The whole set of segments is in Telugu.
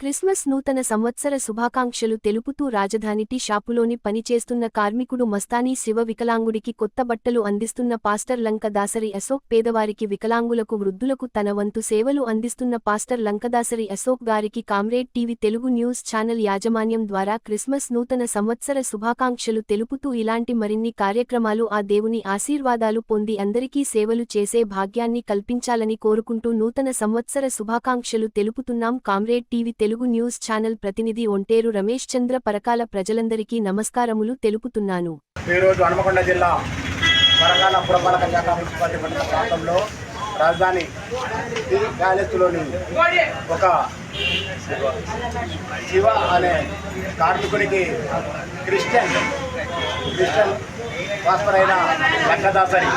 క్రిస్మస్ నూతన సంవత్సర శుభాకాంక్షలు తెలుపుతూ రాజధాని టీ షాపులోని పనిచేస్తున్న కార్మికుడు మస్తానీ శివ వికలాంగుడికి కొత్త బట్టలు అందిస్తున్న పాస్టర్ లంకదాసరి అశోక్ పేదవారికి వికలాంగులకు వృద్ధులకు తన వంతు సేవలు అందిస్తున్న పాస్టర్ లంకదాసరి అశోక్ గారికి comrade TV Telugu news channel యాజమాన్యం ద్వారా క్రిస్మస్ నూతన సంవత్సర శుభాకాంక్షలు తెలుపుతూ ఇలాంటి మరిన్ని కార్యక్రమాలు ఆ దేవుని ఆశీర్వాదాలు పొంది అందరికీ సేవలు చేసే భాగ్యాన్ని కల్పించాలని కోరుకుంటూ నూతన సంవత్సర శుభాకాంక్షలు తెలుపుతున్నాం comrade TV Telugu news channel ప్రతినిధి ఒంటేరు రమేష్ చంద్ర పరకాల ప్రజలందరికీ నమస్కారములు తెలుపుతున్నాను. ఈరోజు హనుమకొండ జిల్లా పరకాల పురపాలక శాఖ మున్సిపాలిటీ మండల ప్రాంతంలో రాజధాని ప్యాలెస్లోని ఒక శివ అనే కార్మికునికి క్రిస్టియన్ క్రిస్టియన్ పాస్పర్ అయిన లంకదాసరి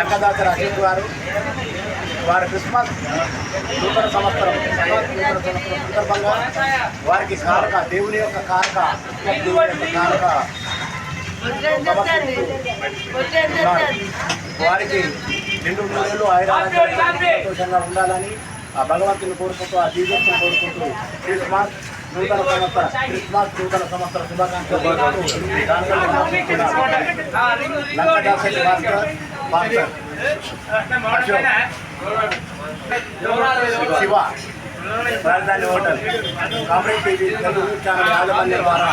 లంకదాసరి అశోక్ గారు వారి క్రిస్మస్ నూతన సంవత్సరం నూతన సంవత్సరం సందర్భంగా వారికి కారక దేవుని యొక్క కారక కారక వారికి రెండు రోజులు ఆయురారోగ్యాలు సంతోషంగా ఉండాలని ఆ భగవంతుని కోరుకుంటూ ఆ జీవితం కోరుకుంటూ క్రిస్మస్ నూతన సంవత్సర క్రిస్మస్ నూతన సంవత్సర శుభాకాంక్షలు కోరుకుంటూ లంకదాసరి Bhaskar Bhaskar Siva. Rajdhani hotel. Congress TV Telugu channel యాజమాన్యం ద్వారా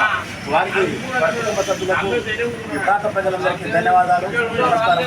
వారికి వారి కుటుంబ సభ్యులకు ప్రాంత ప్రజలందరికీ ధన్యవాదాలు. నమస్కారం.